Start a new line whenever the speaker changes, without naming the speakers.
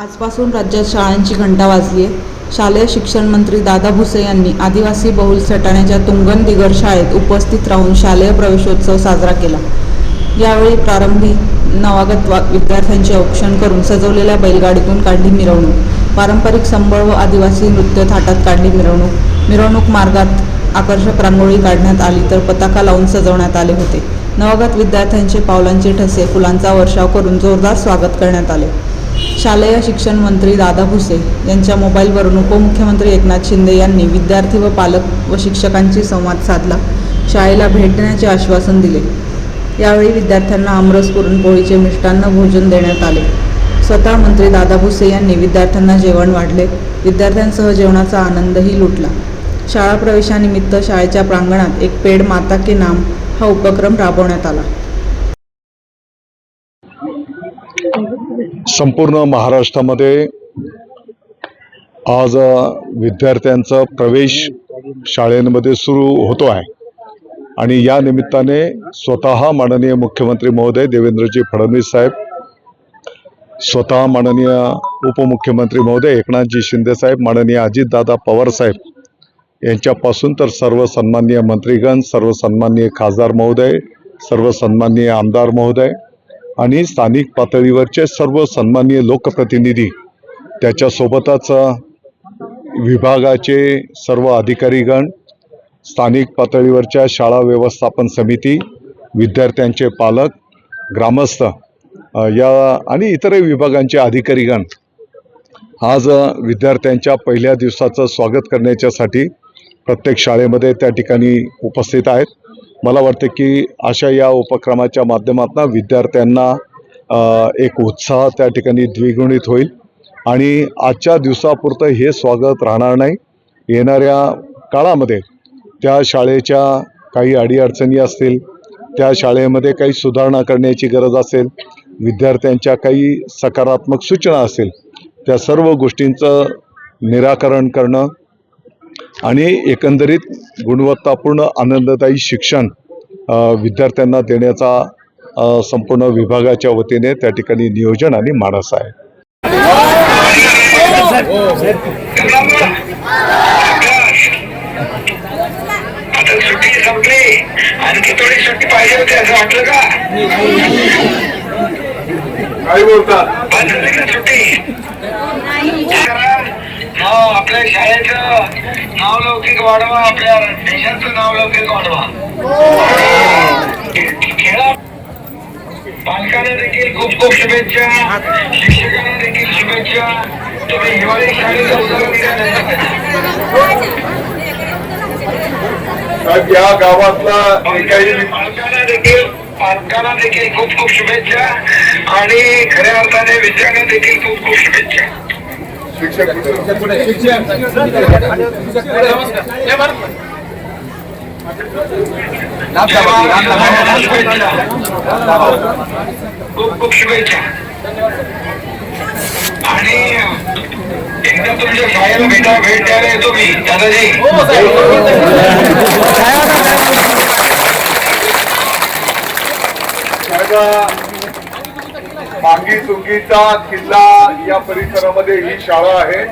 आजपासून राज्यात शाळांची घंटा वाजली आहे शालेय शिक्षण मंत्री दादा भुसे यांनी आदिवासी बहुल सटाण्याच्या तुंगन दिगर शाळेत उपस्थित राहून शालेय प्रवेशोत्सव साजरा केला. यावेळी प्रारंभी नवागत वा विद्यार्थ्यांचे औक्षण करून सजवलेल्या बैलगाडीतून काढली मिरवणूक. पारंपरिक संबळ व आदिवासी नृत्य थाटात काढली मिरवणूक. मिरवणूक मार्गात आकर्षक रांगोळी काढण्यात आली तर पताका लावून सजवण्यात आले होते. नवागत विद्यार्थ्यांचे पावलांचे ठसे फुलांचा वर्षाव करून जोरदार स्वागत करण्यात आले. शालेय शिक्षण मंत्री दादा भुसे यांच्या मोबाईलवरून उपमुख्यमंत्री एकनाथ शिंदे यांनी विद्यार्थी व पालक व शिक्षकांशी संवाद साधला. शाळेला भेट देण्याचे आश्वासन दिले. यावेळी विद्यार्थ्यांना आमरस पुरणपोळीचे मिष्टान्न भोजन देण्यात आले. स्वतः मंत्री दादा भुसे यांनी विद्यार्थ्यांना जेवण वाढले. विद्यार्थ्यांसह जेवणाचा आनंदही लुटला. शाळा प्रवेशानिमित्त शाळेच्या प्रांगणात एक पेड माता के नाम हा उपक्रम राबवण्यात आला.
संपूर्ण महाराष्ट्रामध्ये आज विद्यार्थ्यांचा प्रवेश शाळेमध्ये सुरू होतो आहे. आणि या निमित्ताने स्वतः माननीय मुख्यमंत्री महोदय देवेंद्रजी फडणवीस साहेब स्वतः माननीय उपमुख्यमंत्री महोदय एकनाथजी शिंदेसाहेब माननीय अजितदादा पवार साहेब यांच्यापासून तर सर्व सन्माननीय मंत्रीगण सर्व सन्माननीय खासदार महोदय सर्व सन्माननीय आमदार महोदय आणि स्थानिक पातळीवरचे सर्व सन्माननीय लोकप्रतिनिधी त्याच्यासोबतच विभागाचे सर्व अधिकारीगण स्थानिक पातळीवरच्या शाळा व्यवस्थापन समिती विद्यार्थ्यांचे पालक ग्रामस्थ या आणि इतरही विभागांचे अधिकारीगण आज विद्यार्थ्यांच्या पहिल्या दिवसाचं स्वागत करण्याच्यासाठी प्रत्येक शाळेमध्ये त्या ठिकाणी उपस्थित आहेत. मला वाटतं की अशा या उपक्रमाच्या माध्यमातून विद्यार्थ्यांना एक उत्साह त्या ठिकाणी द्विगुणित होईल. आणि आजच्या दिवसापुरतं हे स्वागत राहणार नाही. येणाऱ्या काळामध्ये त्या शाळेच्या काही अडीअडचणी असतील त्या शाळेमध्ये काही सुधारणा करण्याची गरज असेल विद्यार्थ्यांच्या काही सकारात्मक सूचना असतील त्या सर्व गोष्टींचं निराकरण करणं आणि एकंदरीत गुणवत्तापूर्ण आनंददायी शिक्षण विद्यार्थ्यांना देण्याचा संपूर्ण विभागाच्या वतीने त्या ठिकाणी नियोजन आणि मानस आहे.
आता सुट्टी संपली. आणखी थोडी सुट्टी पाहिजे होती असं वाटलं का?
काय बोलता?
सुट्टी? नाव आपल्या शाळेचं नाव लौकिक वाढवा आपल्या देशाचं नाव लौकिक वाढवा. खेळा. पालकांना देखील खूप खूप शुभेच्छा. शिक्षकांना देखील शुभेच्छा. तुम्ही हिवाळी शाळेचा उदाहरण
या गावातला
पालकांना देखील पालकांना देखील खूप खूप शुभेच्छा. आणि खऱ्या अर्थाने विद्यार्थ्यांना देखील खूप खूप शुभेच्छा.
शिक्षक
खूप खूप शुभेच्छा. आणि एकदा तुमच्या शाळेला भेटा भेट द्यायला येतो मी दादाजी.
मांगी चुंगीचा किल्ला या परिसरामध्ये ही शाळा आहे.